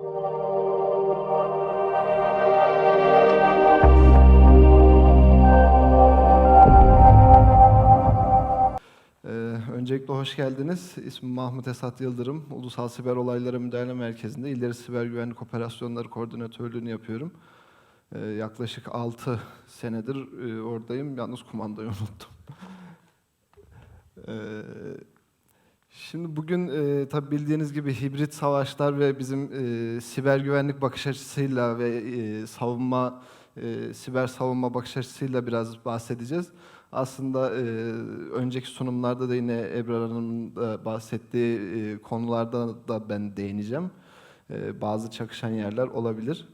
Ee, öncelikle hoş geldiniz. İsmim Mahmut Esat Yıldırım. Ulusal Siber Olayları Müdahale Merkezi'nde İleri Siber Güvenlik Operasyonları Koordinatörlüğünü yapıyorum. Ee, yaklaşık 6 senedir e, oradayım. Yalnız kumandayı unuttum. Ee, şimdi bugün e, tabi bildiğiniz gibi hibrit savaşlar ve bizim e, siber güvenlik bakış açısıyla ve e, savunma, e, siber savunma bakış açısıyla biraz bahsedeceğiz. Aslında e, önceki sunumlarda da yine Ebrar Hanım'ın da bahsettiği e, konularda da ben değineceğim. E, bazı çakışan yerler olabilir.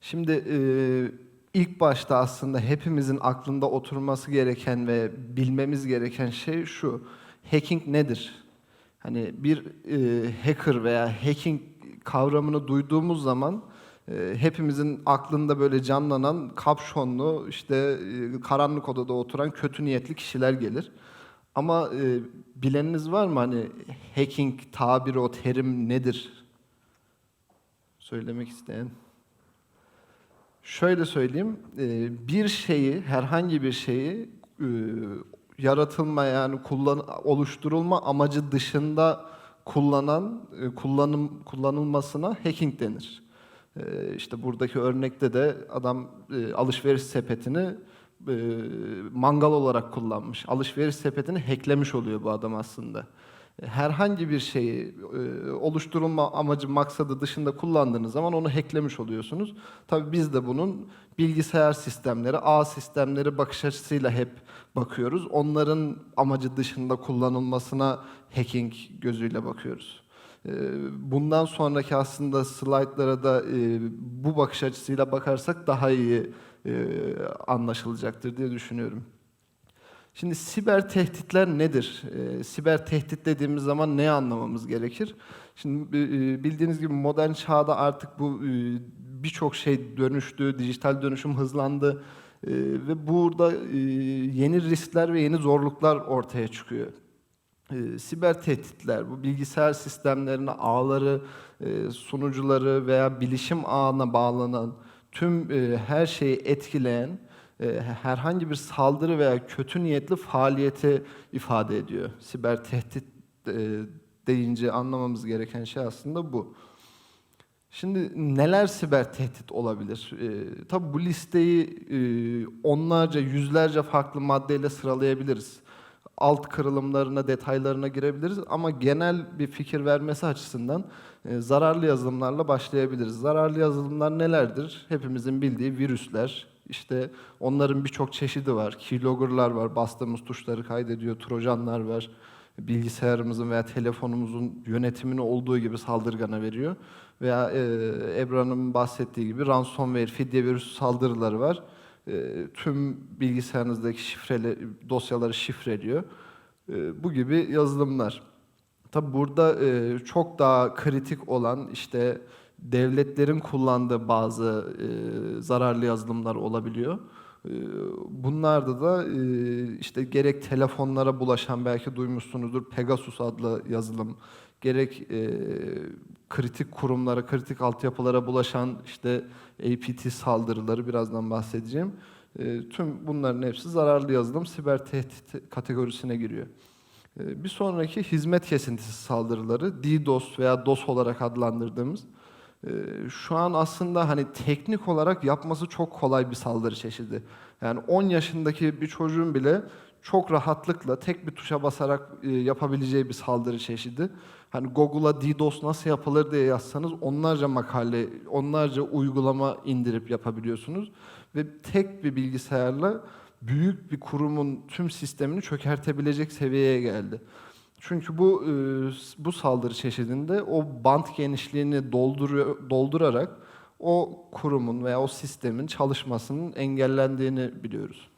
Şimdi e, ilk başta aslında hepimizin aklında oturması gereken ve bilmemiz gereken şey şu. Hacking nedir? Hani bir e, hacker veya hacking kavramını duyduğumuz zaman e, hepimizin aklında böyle canlanan kapşonlu işte e, karanlık odada oturan kötü niyetli kişiler gelir. Ama e, bileniniz var mı hani hacking tabiri o terim nedir? Söylemek isteyen. Şöyle söyleyeyim, e, bir şeyi, herhangi bir şeyi e, yaratılma yani kullan oluşturulma amacı dışında kullanan e, kullanım kullanılmasına hacking denir. E, İşte buradaki örnekte de adam e, alışveriş sepetini mangal olarak kullanmış. Alışveriş sepetini hacklemiş oluyor bu adam aslında herhangi bir şeyi e, oluşturulma amacı maksadı dışında kullandığınız zaman onu hacklemiş oluyorsunuz. Tabii biz de bunun bilgisayar sistemleri, ağ sistemleri bakış açısıyla hep bakıyoruz. Onların amacı dışında kullanılmasına hacking gözüyle bakıyoruz. E, Bundan sonraki aslında slaytlara da e, bu bakış açısıyla bakarsak daha iyi anlaşılacaktır diye düşünüyorum. Şimdi siber tehditler nedir? Ee, siber tehdit dediğimiz zaman ne anlamamız gerekir? Şimdi e, bildiğiniz gibi modern çağda artık bu e, birçok şey dönüştü, dijital dönüşüm hızlandı E, ve burada e, yeni riskler ve yeni zorluklar ortaya çıkıyor. E, siber tehditler, bu bilgisayar sistemlerine, ağları, e, sunucuları veya bilişim ağına bağlanan tüm e, her şeyi etkileyen e, herhangi bir saldırı veya kötü niyetli faaliyeti ifade ediyor. Siber tehdit e, deyince anlamamız gereken şey aslında bu. Şimdi neler siber tehdit olabilir? E, tabii bu listeyi e, onlarca, yüzlerce farklı maddeyle sıralayabiliriz. Alt kırılımlarına, detaylarına girebiliriz ama genel bir fikir vermesi açısından e, zararlı yazılımlarla başlayabiliriz. Zararlı yazılımlar nelerdir? Hepimizin bildiği virüsler, işte onların birçok çeşidi var. Keylogger'lar var, bastığımız tuşları kaydediyor, trojanlar var. Bilgisayarımızın veya telefonumuzun yönetimini olduğu gibi saldırgana veriyor. Veya e, Ebru'nun bahsettiği gibi ransomware, fidye virüsü saldırıları var. E, tüm bilgisayarınızdaki şifreli dosyaları şifreliyor. E, bu gibi yazılımlar. Tabi burada e, çok daha kritik olan işte devletlerin kullandığı bazı e, zararlı yazılımlar olabiliyor. E, bunlarda da e, işte gerek telefonlara bulaşan belki duymuşsunuzdur Pegasus adlı yazılım, gerek e, kritik kurumlara, kritik altyapılara bulaşan işte APT saldırıları birazdan bahsedeceğim. E, tüm bunların hepsi zararlı yazılım, siber tehdit kategorisine giriyor. E, bir sonraki hizmet kesintisi saldırıları, DDoS veya DOS olarak adlandırdığımız şu an aslında hani teknik olarak yapması çok kolay bir saldırı çeşidi. Yani 10 yaşındaki bir çocuğun bile çok rahatlıkla tek bir tuşa basarak e, yapabileceği bir saldırı çeşidi. Hani Google'a DDoS nasıl yapılır diye yazsanız onlarca makale, onlarca uygulama indirip yapabiliyorsunuz. Ve tek bir bilgisayarla büyük bir kurumun tüm sistemini çökertebilecek seviyeye geldi. Çünkü bu e, bu saldırı çeşidinde o bant genişliğini dolduruyor, doldurarak o kurumun veya o sistemin çalışmasının engellendiğini biliyoruz.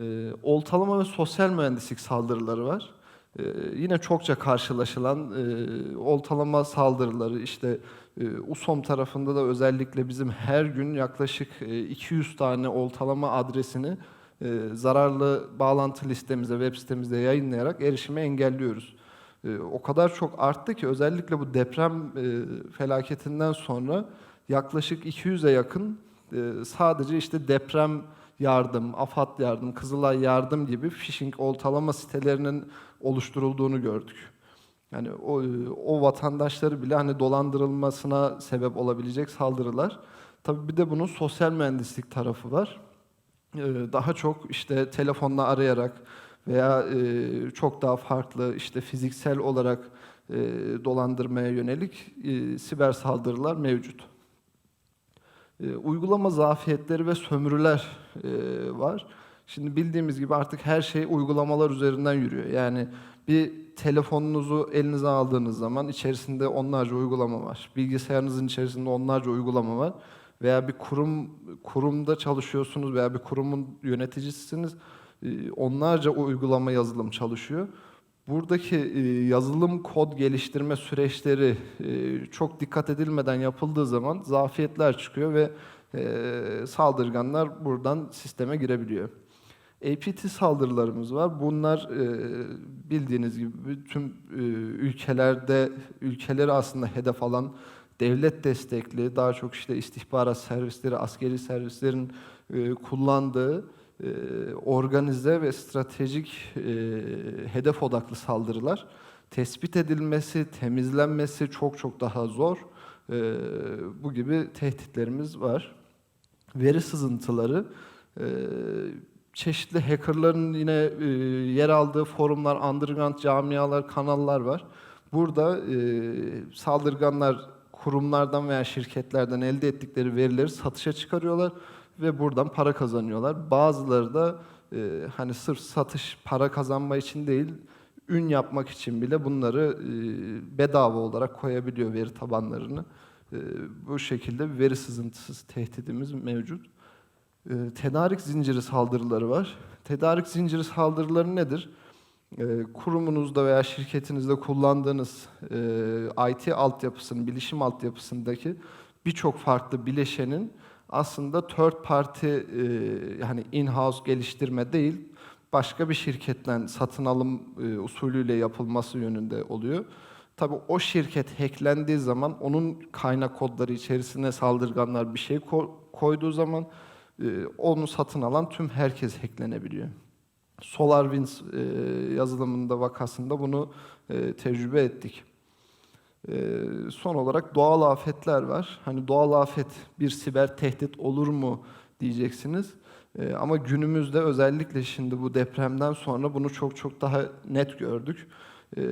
E, oltalama ve sosyal mühendislik saldırıları var. E, yine çokça karşılaşılan e, oltalama saldırıları işte e, USOM tarafında da özellikle bizim her gün yaklaşık e, 200 tane oltalama adresini e, zararlı bağlantı listemize, web sitemizde yayınlayarak erişimi engelliyoruz. E, o kadar çok arttı ki özellikle bu deprem e, felaketinden sonra yaklaşık 200'e yakın e, sadece işte deprem yardım, AFAD yardım, Kızılay yardım gibi phishing oltalama sitelerinin oluşturulduğunu gördük. Yani o, o vatandaşları bile hani dolandırılmasına sebep olabilecek saldırılar. Tabii bir de bunun sosyal mühendislik tarafı var. Ee, Daha çok işte telefonla arayarak veya e, çok daha farklı işte fiziksel olarak e, dolandırmaya yönelik e, siber saldırılar mevcut. E, Uygulama zafiyetleri ve sömürüler e, var. Şimdi bildiğimiz gibi artık her şey uygulamalar üzerinden yürüyor. Yani bir telefonunuzu elinize aldığınız zaman içerisinde onlarca uygulama var. Bilgisayarınızın içerisinde onlarca uygulama var. Veya bir kurum kurumda çalışıyorsunuz veya bir kurumun yöneticisiniz. e, Onlarca uygulama yazılım çalışıyor. Buradaki e, yazılım kod geliştirme süreçleri e, çok dikkat edilmeden yapıldığı zaman zafiyetler çıkıyor ve e, saldırganlar buradan sisteme girebiliyor. APT saldırılarımız var. Bunlar bildiğiniz gibi tüm ülkelerde ülkeleri aslında hedef alan devlet destekli daha çok işte istihbarat servisleri, askeri servislerin kullandığı organize ve stratejik e, hedef odaklı saldırılar. Tespit edilmesi, temizlenmesi çok çok daha zor. E, bu gibi tehditlerimiz var. Veri sızıntıları, e, çeşitli hackerların yine e, yer aldığı forumlar, underground camialar, kanallar var. Burada e, saldırganlar kurumlardan veya şirketlerden elde ettikleri verileri satışa çıkarıyorlar ve buradan para kazanıyorlar. Bazıları da e, hani sırf satış para kazanma için değil, ün yapmak için bile bunları e, bedava olarak koyabiliyor veri tabanlarını. E, bu şekilde veri sızıntısı tehdidimiz mevcut. E, tedarik zinciri saldırıları var. Tedarik zinciri saldırıları nedir? E, kurumunuzda veya şirketinizde kullandığınız e, IT altyapısının, bilişim altyapısındaki birçok farklı bileşenin aslında third party e, yani in-house geliştirme değil, başka bir şirketten satın alım e, usulüyle yapılması yönünde oluyor. Tabii o şirket hacklendiği zaman onun kaynak kodları içerisine saldırganlar bir şey ko- koyduğu zaman e, onu satın alan tüm herkes hacklenebiliyor. SolarWinds e, yazılımında vakasında bunu e, tecrübe ettik. E, son olarak doğal afetler var. Hani doğal afet bir siber tehdit olur mu diyeceksiniz. E, ama günümüzde özellikle şimdi bu depremden sonra bunu çok çok daha net gördük. E,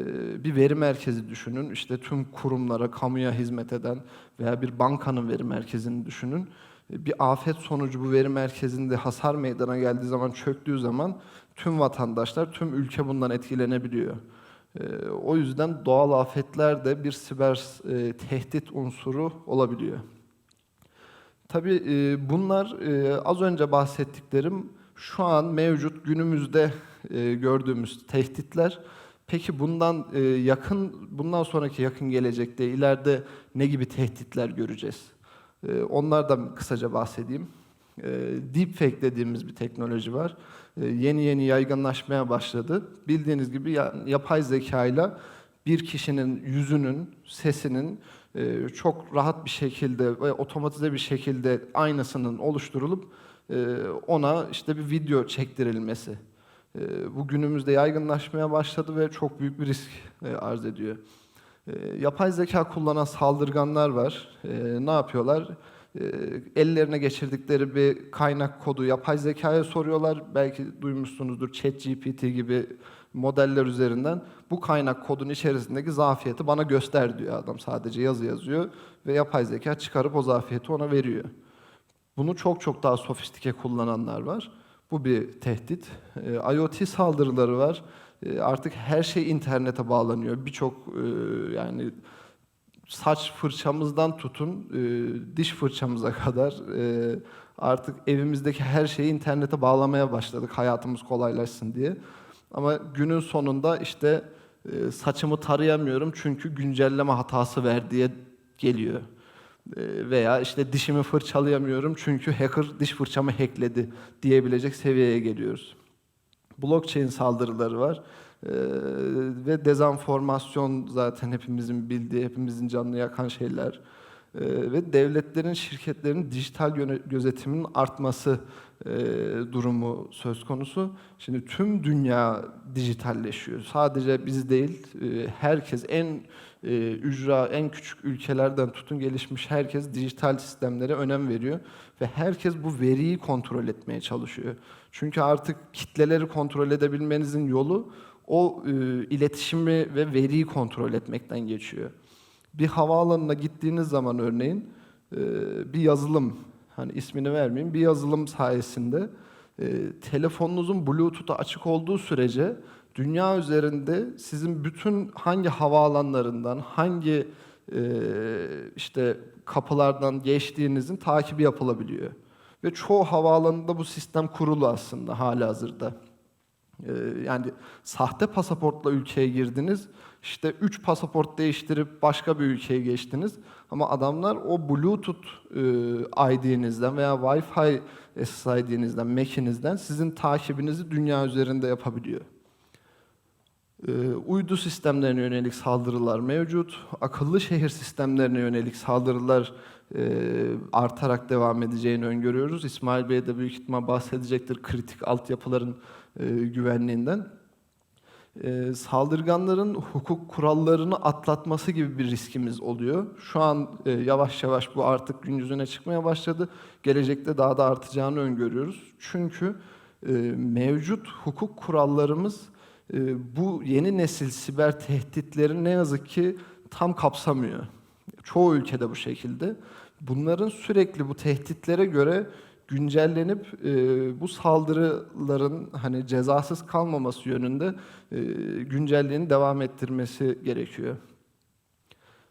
bir veri merkezi düşünün. İşte tüm kurumlara, kamuya hizmet eden veya bir bankanın veri merkezini düşünün. Bir afet sonucu bu veri merkezinde hasar meydana geldiği zaman, çöktüğü zaman tüm vatandaşlar, tüm ülke bundan etkilenebiliyor. Ee, O yüzden doğal afetler de bir siber e, tehdit unsuru olabiliyor. Tabii e, bunlar e, az önce bahsettiklerim şu an mevcut günümüzde gördüğümüz tehditler. Peki bundan yakın, bundan sonraki yakın gelecekte ileride ne gibi tehditler göreceğiz? E, Onlardan kısaca bahsedeyim. Deepfake dediğimiz bir teknoloji var. E, Yeni yeni yaygınlaşmaya başladı. Bildiğiniz gibi ya- yapay zekayla bir kişinin yüzünün, sesinin e, çok rahat bir şekilde ve otomatize bir şekilde aynısının oluşturulup e, ona işte bir video çektirilmesi. Bu günümüzde yaygınlaşmaya başladı ve çok büyük bir risk arz ediyor. Yapay zeka kullanan saldırganlar var. Ne yapıyorlar? Ellerine geçirdikleri bir kaynak kodu yapay zekaya soruyorlar. Belki duymuşsunuzdur ChatGPT gibi modeller üzerinden. Bu kaynak kodun içerisindeki zafiyeti bana göster diyor adam. Sadece yazı yazıyor ve yapay zeka çıkarıp o zafiyeti ona veriyor. Bunu çok çok daha sofistike kullananlar var. Bu bir tehdit. E, IoT saldırıları var. E, artık her şey internete bağlanıyor. Birçok e, yani saç fırçamızdan tutun e, diş fırçamıza kadar e, artık evimizdeki her şeyi internete bağlamaya başladık hayatımız kolaylaşsın diye. Ama günün sonunda işte e, saçımı tarayamıyorum çünkü güncelleme hatası ver diye geliyor. E, veya işte dişimi fırçalayamıyorum çünkü hacker diş fırçamı hackledi diyebilecek seviyeye geliyoruz. Blockchain saldırıları var. Ve dezenformasyon zaten hepimizin bildiği, hepimizin canını yakan şeyler. Ee, ve devletlerin, şirketlerin dijital gözetiminin artması e, durumu söz konusu. Şimdi tüm dünya dijitalleşiyor. Sadece biz değil, e, herkes en e, ücra, en küçük ülkelerden tutun gelişmiş herkes dijital sistemlere önem veriyor ve herkes bu veriyi kontrol etmeye çalışıyor. Çünkü artık kitleleri kontrol edebilmenizin yolu o e, iletişimi ve veriyi kontrol etmekten geçiyor bir havaalanına gittiğiniz zaman örneğin e, bir yazılım, hani ismini vermeyeyim, bir yazılım sayesinde e, telefonunuzun Bluetooth'a açık olduğu sürece dünya üzerinde sizin bütün hangi havaalanlarından, hangi e, işte kapılardan geçtiğinizin takibi yapılabiliyor. Ve çoğu havaalanında bu sistem kurulu aslında hala hazırda. Ee, yani sahte pasaportla ülkeye girdiniz. İşte 3 pasaport değiştirip başka bir ülkeye geçtiniz. Ama adamlar o Bluetooth e, ID'nizden veya Wi-Fi SSID'nizden, MAC'inizden sizin takibinizi dünya üzerinde yapabiliyor. Ee, uydu sistemlerine yönelik saldırılar mevcut. Akıllı şehir sistemlerine yönelik saldırılar e, artarak devam edeceğini öngörüyoruz. İsmail Bey de büyük ihtimal bahsedecektir kritik altyapıların güvenliğinden. E, saldırganların hukuk kurallarını atlatması gibi bir riskimiz oluyor. Şu an e, yavaş yavaş bu artık gün yüzüne çıkmaya başladı. Gelecekte daha da artacağını öngörüyoruz. Çünkü e, mevcut hukuk kurallarımız e, bu yeni nesil siber tehditleri ne yazık ki tam kapsamıyor. Çoğu ülkede bu şekilde. Bunların sürekli bu tehditlere göre güncellenip e, bu saldırıların hani cezasız kalmaması yönünde e, güncelliğini devam ettirmesi gerekiyor.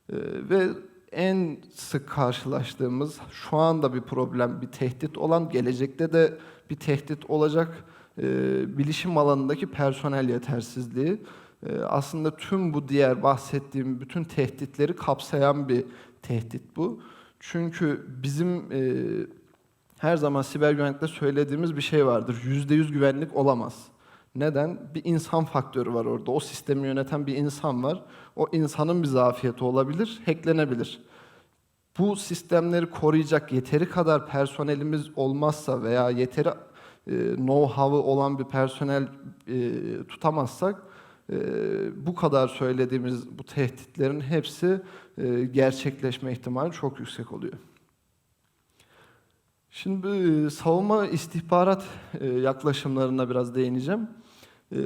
E, ve en sık karşılaştığımız şu anda bir problem, bir tehdit olan, gelecekte de bir tehdit olacak e, bilişim alanındaki personel yetersizliği. E, aslında tüm bu diğer bahsettiğim bütün tehditleri kapsayan bir tehdit bu. Çünkü bizim e, her zaman siber güvenlikte söylediğimiz bir şey vardır. Yüzde yüz güvenlik olamaz. Neden? Bir insan faktörü var orada. O sistemi yöneten bir insan var. O insanın bir zafiyeti olabilir, hacklenebilir. Bu sistemleri koruyacak yeteri kadar personelimiz olmazsa veya yeteri e, know-how'ı olan bir personel e, tutamazsak e, bu kadar söylediğimiz bu tehditlerin hepsi gerçekleşme ihtimali çok yüksek oluyor. Şimdi e, savunma istihbarat e, yaklaşımlarına biraz değineceğim. E,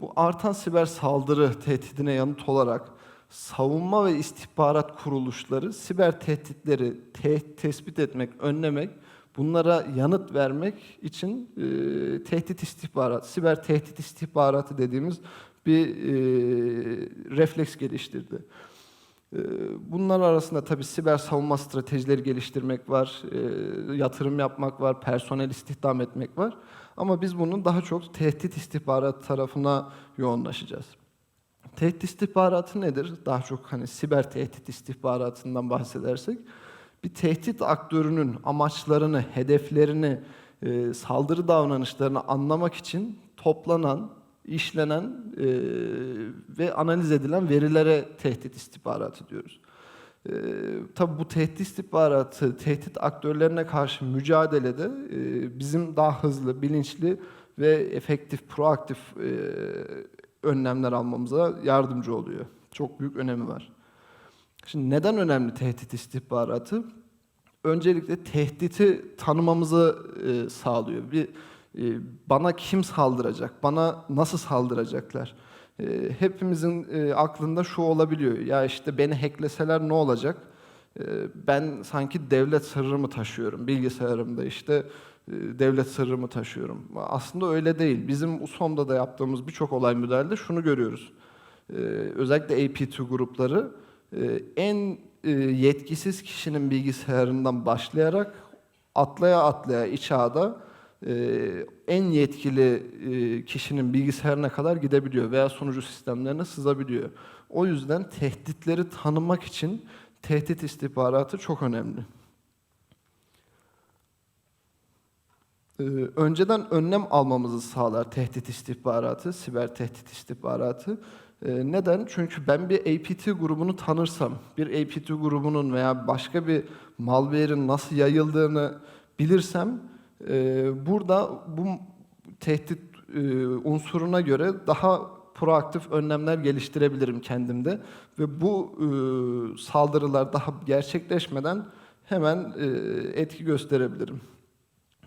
bu artan siber saldırı tehdidine yanıt olarak savunma ve istihbarat kuruluşları siber tehditleri te- tespit etmek, önlemek, bunlara yanıt vermek için e, tehdit istihbarat, siber tehdit istihbaratı dediğimiz bir e, refleks geliştirdi. Ee, bunlar arasında tabii siber savunma stratejileri geliştirmek var, e, yatırım yapmak var, personel istihdam etmek var. Ama biz bunun daha çok tehdit istihbarat tarafına yoğunlaşacağız. Tehdit istihbaratı nedir? Daha çok hani siber tehdit istihbaratından bahsedersek, bir tehdit aktörünün amaçlarını, hedeflerini, e, saldırı davranışlarını anlamak için toplanan, işlenen e, ve analiz edilen verilere tehdit istihbaratı diyoruz. E, tabii bu tehdit istihbaratı, tehdit aktörlerine karşı mücadelede e, bizim daha hızlı, bilinçli ve efektif, proaktif e, önlemler almamıza yardımcı oluyor. Çok büyük önemi var. Şimdi neden önemli tehdit istihbaratı? Öncelikle tehditi tanımamızı e, sağlıyor. Bir bana kim saldıracak, bana nasıl saldıracaklar? E, hepimizin e, aklında şu olabiliyor, ya işte beni hackleseler ne olacak? Ben sanki devlet sırrımı taşıyorum, bilgisayarımda işte devlet sırrımı taşıyorum. Aslında öyle değil. Bizim USOM'da da yaptığımız birçok olay müdahalede şunu görüyoruz. Özellikle AP2 grupları en yetkisiz kişinin bilgisayarından başlayarak atlaya atlaya iç ağda e, en yetkili e, kişinin bilgisayarına kadar gidebiliyor veya sunucu sistemlerine sızabiliyor. O yüzden tehditleri tanımak için tehdit istihbaratı çok önemli. Ee, önceden önlem almamızı sağlar tehdit istihbaratı, siber tehdit istihbaratı. Neden? Çünkü ben bir APT grubunu tanırsam, bir APT grubunun veya başka bir malware'in nasıl yayıldığını bilirsem, e, burada bu tehdit e, unsuruna göre daha proaktif önlemler geliştirebilirim kendimde ve bu e, saldırılar daha gerçekleşmeden hemen e, etki gösterebilirim.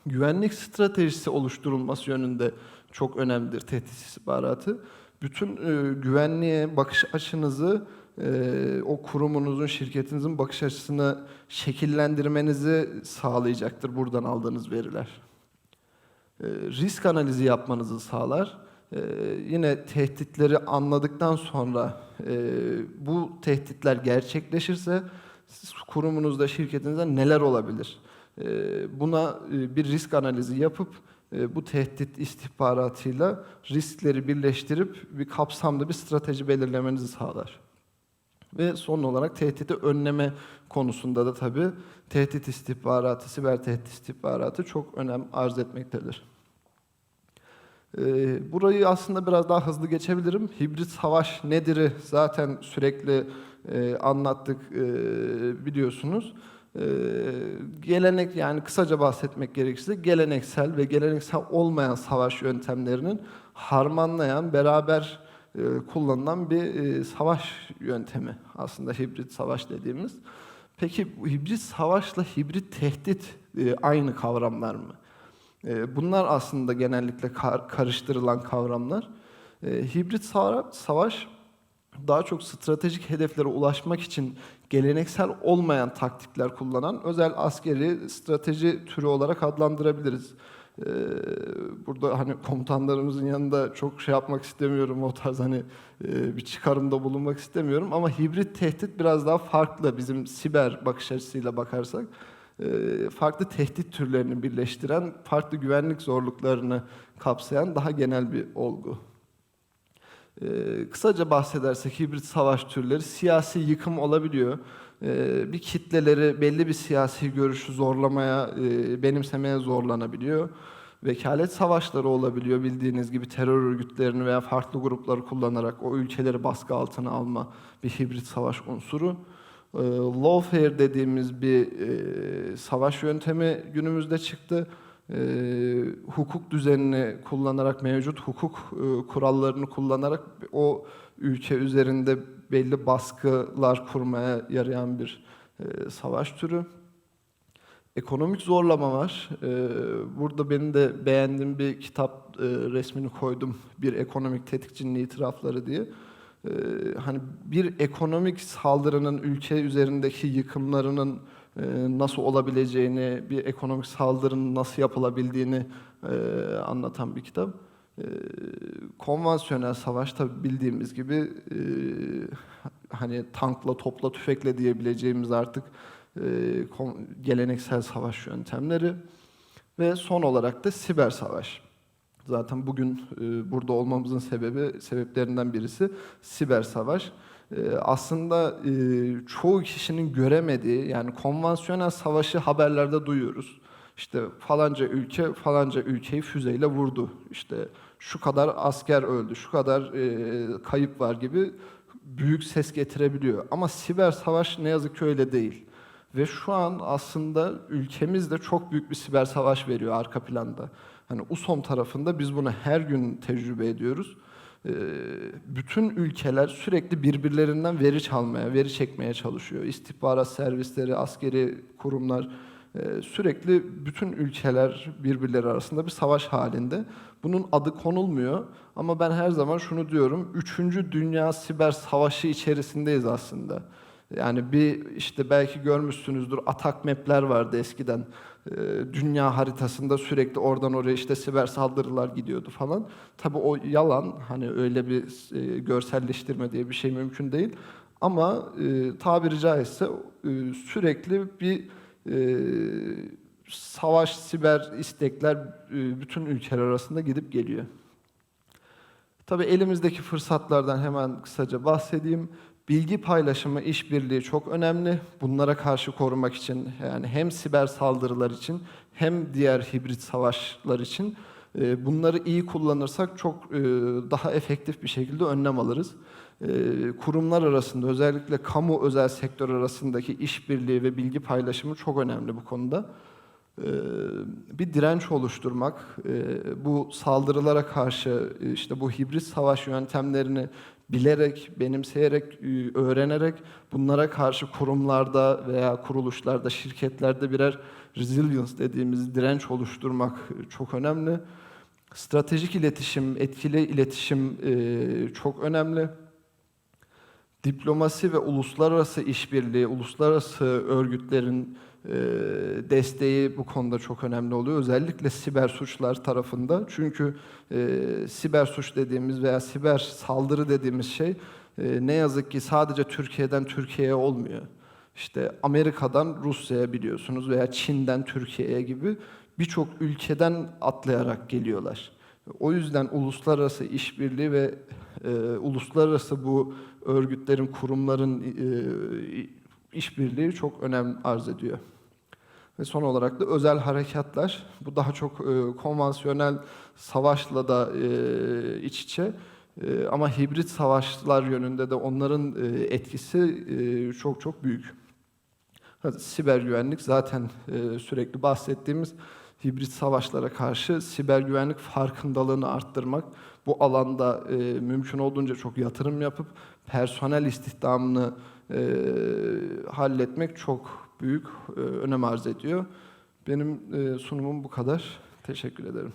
Güvenlik stratejisi oluşturulması yönünde çok önemlidir tehdit istihbaratı. Bütün güvenliğe bakış açınızı, e, o kurumunuzun, şirketinizin bakış açısını şekillendirmenizi sağlayacaktır buradan aldığınız veriler. E, risk analizi yapmanızı sağlar. E, yine tehditleri anladıktan sonra e, bu tehditler gerçekleşirse siz kurumunuzda, şirketinizde neler olabilir? Buna e, bir risk analizi yapıp e, bu tehdit istihbaratıyla riskleri birleştirip bir kapsamda bir strateji belirlemenizi sağlar. Ve son olarak tehdidi önleme konusunda da tabii tehdit istihbaratı, siber tehdit istihbaratı çok önem arz etmektedir. Ee, Burayı aslında biraz daha hızlı geçebilirim. Hibrit savaş nedir'i zaten sürekli e, anlattık e, biliyorsunuz. E, gelenek yani kısaca bahsetmek gerekirse geleneksel ve geleneksel olmayan savaş yöntemlerinin harmanlayan, beraber kullanılan bir e, savaş yöntemi aslında hibrit savaş dediğimiz. Peki hibrit savaşla hibrit tehdit e, aynı kavramlar mı? E, Bunlar aslında genellikle kar- karıştırılan kavramlar. E, Hibrit sava- savaş daha çok stratejik hedeflere ulaşmak için geleneksel olmayan taktikler kullanan özel askeri strateji türü olarak adlandırabiliriz. E, Burada hani komutanlarımızın yanında çok şey yapmak istemiyorum o tarz hani e, bir çıkarımda bulunmak istemiyorum ama hibrit tehdit biraz daha farklı bizim siber bakış açısıyla bakarsak e, farklı tehdit türlerini birleştiren, farklı güvenlik zorluklarını kapsayan daha genel bir olgu. E, Kısaca bahsedersek hibrit savaş türleri siyasi yıkım olabiliyor. E, Bir kitleleri belli bir siyasi görüşü zorlamaya, e, benimsemeye zorlanabiliyor. Vekalet savaşları olabiliyor bildiğiniz gibi terör örgütlerini veya farklı grupları kullanarak o ülkeleri baskı altına alma bir hibrit savaş unsuru. E, Lawfare dediğimiz bir e, savaş yöntemi günümüzde çıktı. E, hukuk düzenini kullanarak, mevcut hukuk e, kurallarını kullanarak o ülke üzerinde belli baskılar kurmaya yarayan bir e, savaş türü. Ekonomik zorlama var. E, burada benim de beğendiğim bir kitap e, resmini koydum. Bir ekonomik tetikçinin itirafları diye. Ee, hani bir ekonomik saldırının ülke üzerindeki yıkımlarının e, nasıl olabileceğini, bir ekonomik saldırının nasıl yapılabildiğini e, anlatan bir kitap. E, konvansiyonel savaş tabi bildiğimiz gibi e, hani tankla, topla, tüfekle diyebileceğimiz artık e, geleneksel savaş yöntemleri ve son olarak da siber savaş. Zaten bugün burada olmamızın sebebi sebeplerinden birisi siber savaş. E, aslında e, çoğu kişinin göremediği yani konvansiyonel savaşı haberlerde duyuyoruz. İşte falanca ülke falanca ülkeyi füzeyle vurdu. İşte şu kadar asker öldü, şu kadar e, kayıp var gibi büyük ses getirebiliyor. Ama siber savaş ne yazık ki öyle değil. Ve şu an aslında ülkemiz de çok büyük bir siber savaş veriyor arka planda. Hani USOM tarafında biz bunu her gün tecrübe ediyoruz. Ee, bütün ülkeler sürekli birbirlerinden veri çalmaya, veri çekmeye çalışıyor. İstihbarat servisleri, askeri kurumlar e, sürekli bütün ülkeler birbirleri arasında bir savaş halinde. Bunun adı konulmuyor ama ben her zaman şunu diyorum. Üçüncü Dünya Siber Savaşı içerisindeyiz aslında. Yani bir işte belki görmüşsünüzdür atak map'ler vardı eskiden. Ee, dünya haritasında sürekli oradan oraya işte siber saldırılar gidiyordu falan. Tabii o yalan. Hani öyle bir e, görselleştirme diye bir şey mümkün değil. Ama e, tabiri caizse e, sürekli bir e, savaş, siber istekler e, bütün ülkeler arasında gidip geliyor. Tabii elimizdeki fırsatlardan hemen kısaca bahsedeyim. Bilgi paylaşımı, işbirliği çok önemli. Bunlara karşı korumak için yani hem siber saldırılar için hem diğer hibrit savaşlar için e, bunları iyi kullanırsak çok e, daha efektif bir şekilde önlem alırız. E, Kurumlar arasında özellikle kamu özel sektör arasındaki işbirliği ve bilgi paylaşımı çok önemli bu konuda. Bir direnç oluşturmak, bu saldırılara karşı işte bu hibrit savaş yöntemlerini bilerek, benimseyerek, e, öğrenerek bunlara karşı kurumlarda veya kuruluşlarda, şirketlerde birer resilience dediğimiz direnç oluşturmak e, çok önemli. Stratejik iletişim, etkili iletişim e, çok önemli. Diplomasi ve uluslararası işbirliği, uluslararası örgütlerin desteği bu konuda çok önemli oluyor. Özellikle siber suçlar tarafında. Çünkü e, siber suç dediğimiz veya siber saldırı dediğimiz şey e, ne yazık ki sadece Türkiye'den Türkiye'ye olmuyor. İşte Amerika'dan Rusya'ya biliyorsunuz veya Çin'den Türkiye'ye gibi birçok ülkeden atlayarak geliyorlar. O yüzden uluslararası işbirliği ve e, uluslararası bu örgütlerin, kurumların e, işbirliği çok önem arz ediyor. Ve son olarak da özel harekatlar. Bu daha çok e, konvansiyonel savaşla da e, iç içe. E, ama hibrit savaşlar yönünde de onların e, etkisi e, çok çok büyük. Siber güvenlik zaten e, sürekli bahsettiğimiz hibrit savaşlara karşı siber güvenlik farkındalığını arttırmak, bu alanda e, mümkün olduğunca çok yatırım yapıp personel istihdamını e, halletmek çok büyük e, önem arz ediyor. Benim e, sunumum bu kadar. Teşekkür ederim.